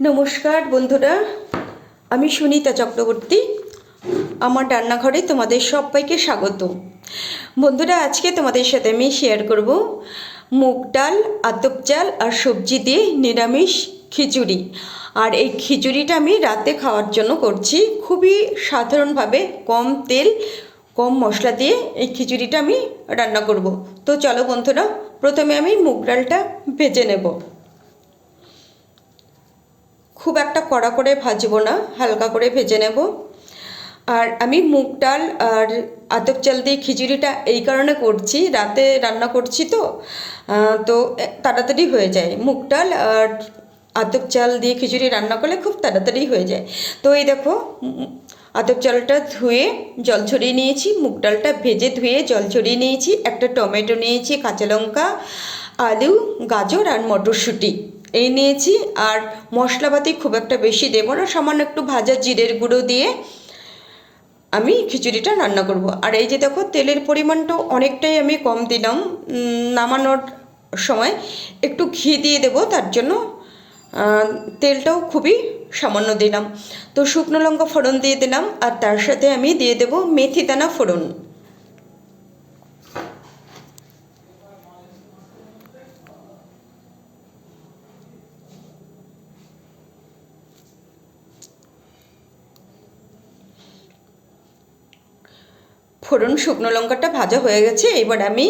নমস্কার বন্ধুরা, আমি সুনিতা চক্রবর্তী। আমার রান্নাঘরে তোমাদের সবাইকে স্বাগত। বন্ধুরা, আজকে তোমাদের সাথে আমি শেয়ার করব মুগ ডাল, আতপ চাল আর সবজি দিয়ে নিরামিষ খিচুড়ি। আর এই খিচুড়িটা আমি রাতে খাওয়ার জন্য করছি। খুবই সাধারণভাবে কম তেল, কম মশলা দিয়ে এই খিচুড়িটা আমি রান্না করব। তো চলো বন্ধুরা, প্রথমে আমি মুগ ডালটা ভেজে নেব। খুব একটা কড়া করে ভাজবো না, হালকা করে ভেজে নেব। আর আমি মুগ ডাল আর আতপ চাল দিয়ে খিচুড়িটা এই কারণে করছি, রাতে রান্না করছি তো তো তাড়াতাড়ি হয়ে যায়। মুগ ডাল আর আতপ চাল দিয়ে খিচুড়ি রান্না করলে খুব তাড়াতাড়ি হয়ে যায়। তো এই দেখো আতপ চালটা ধুয়ে জল ছড়িয়ে নিয়েছি, মুগ ডালটা ভেজে ধুয়ে জল ছড়িয়ে নিয়েছি, একটা টমেটো নিয়েছি, কাঁচা লঙ্কা, আলু, গাজর আর মটরশুঁটি। এই নিয়েছি। আর মশলাপাতি খুব একটা বেশি দেবো না, সামান্য একটু ভাজা জিরের গুঁড়ো দিয়ে আমি খিচুড়িটা রান্না করব। আর এই যে দেখো, তেলের পরিমাণটাও অনেকটাই আমি কম দিলাম। নামানোর সময় একটু ঘি দিয়ে দেবো, তার জন্য তেলটাও খুবই সামান্য দিলাম। তো শুকনো লঙ্কা ফোড়ন দিয়ে দিলাম, আর তার সাথে আমি দিয়ে দেবো মেথি দানা ফোড়ন। ফোড়ন শুকনো লঙ্কাটা ভাজা হয়ে গেছে। এবার আমি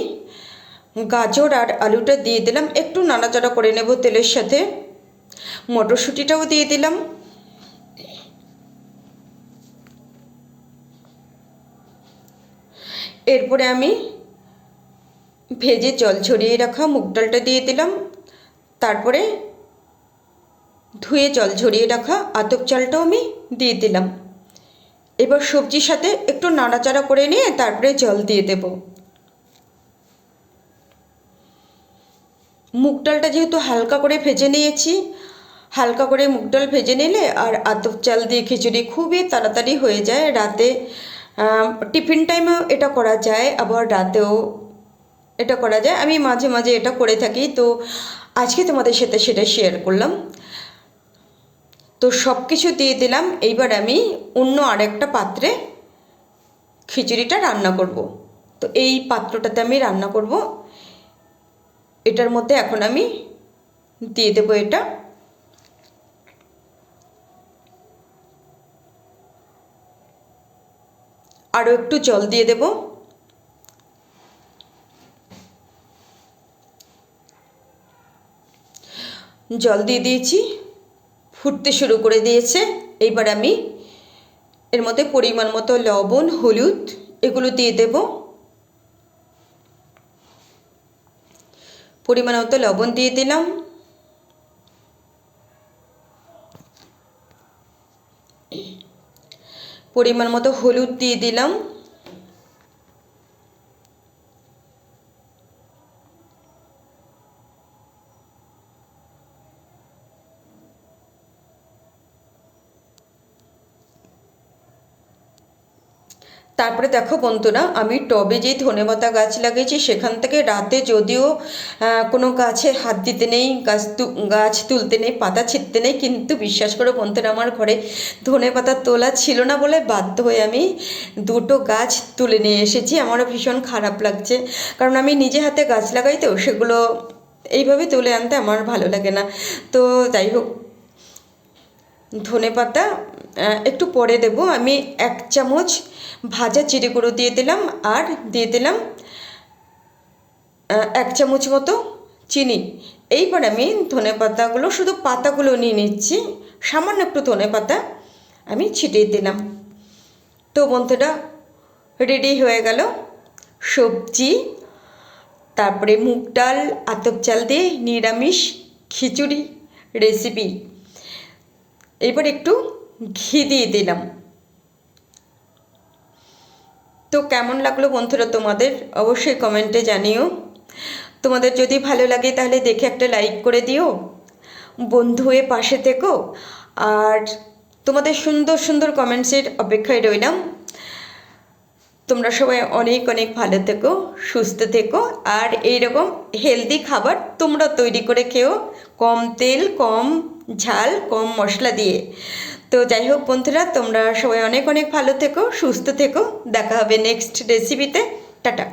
গাজর আর আলুটা দিয়ে দিলাম। একটু নাড়াচাড়া করে নেব তেলের সাথে। মটরশুঁটিটাও দিয়ে দিলাম। এরপরে আমি ভেজে জল ছড়িয়ে রাখা মুগ ডালটা দিয়ে দিলাম। তারপরে ধুয়ে জল ঝরিয়ে রাখা আতপ চালটাও আমি দিয়ে দিলাম। এবার সবজির সাথে একটু নাড়াচাড়া করে নিয়ে তারপরে জল দিয়ে দেব। মুগ ডালটা যেহেতু হালকা করে ভেজে নিয়েছি, হালকা করে মুগ ডাল ভেজে নিলে আর আতপ চাল দিয়ে খিচুড়ি খুবই তাড়াতাড়ি হয়ে যায়। রাতে টিফিন টাইমেও এটা করা যায়, আবার রাতেও এটা করা যায়। আমি মাঝে মাঝে এটা করে থাকি, তো আজকে তোমাদের সাথে সেটা শেয়ার করলাম। তো সব কিছু দিয়ে দিলাম, এইবার আমি অন্য আরেকটা পাত্রে খিচুড়িটা রান্না করব। তো এই পাত্রটাতে আমি রান্না করব। এটার মধ্যে এখন আমি দিয়ে দেবো এটা। আরও একটু জল দিয়ে দেব। জল দিয়ে দিয়েছি। ফুটতে শুরু করে দিয়েছে। এইবার আমি এর মধ্যে পরিমাণ মতো লবণ, হলুদ, এগুলো দিয়ে দেব। পরিমাণ মতো লবণ দিয়ে দিলাম। পরিমাণ মতো হলুদ দিয়ে দিলাম। তারপরে দেখো বন্ধুরা, আমি টবে যেই ধনেপাতা গাছ লাগিয়েছি, সেখান থেকে রাতে যদিও কোনো গাছে হাত দিতে নেই, গাছ গাছ তুলতে নেই, পাতা ছিঁড়তে নেই, কিন্তু বিশ্বাস করো বন্ধুরা, আমার ঘরে ধনেপাতা তোলা ছিল না বলে বাধ্য হয়ে আমি দুটো গাছ তুলে নিয়ে এসেছি। আমারও ভীষণ খারাপ লাগছে। কারণ আমি নিজে হাতে গাছ লাগাই তো, সেগুলো এইভাবে তুলে আনতে আমার ভালো লাগে না। তো যাই হোক ধনে পাতা একটু পরে দেব। আমি এক চামচ ভাজা জিরে গুঁড়ো দিয়ে দিলাম আর দিয়ে দিলাম এক চামচ মতো চিনি। এইবার আমি ধনে পাতাগুলো, শুধু পাতাগুলো নিয়ে নিচ্ছি। সামান্য একটু ধনে পাতা আমি ছিটিয়ে দিলাম। তো বন্ধুরা, রেডি হয়ে গেল সবজি। তারপরে মুগ ডাল, আতপ চাল দিয়ে নিরামিষ খিচুড়ি রেসিপি। এবার একটু ঘি দিয়ে দিলাম। তো কেমন লাগল বন্ধুরা তোমাদের? অবশ্যই কমেন্টে জানিও। তোমাদের যদি ভালো লাগে তাহলে দেখে একটা লাইক করে দিও। বন্ধু হয়ে পাশে থেকো। আর তোমাদের সুন্দর সুন্দর কমেন্টসের অপেক্ষায় রইলাম। তোমরা সবাই অনেক অনেক ভালো থেকো, সুস্থ থেকো। আর এইরকম হেলদি খাবার তোমরা তৈরি করে খেও। কম তেল, কম ঝাল, কম মশলা দিয়ে। তো যাই হোক বন্ধুরা, তোমরা সবাই অনেক অনেক ভালো থেকো, সুস্থ থেকো। দেখা হবে নেক্সট রেসিপিতে টাটা।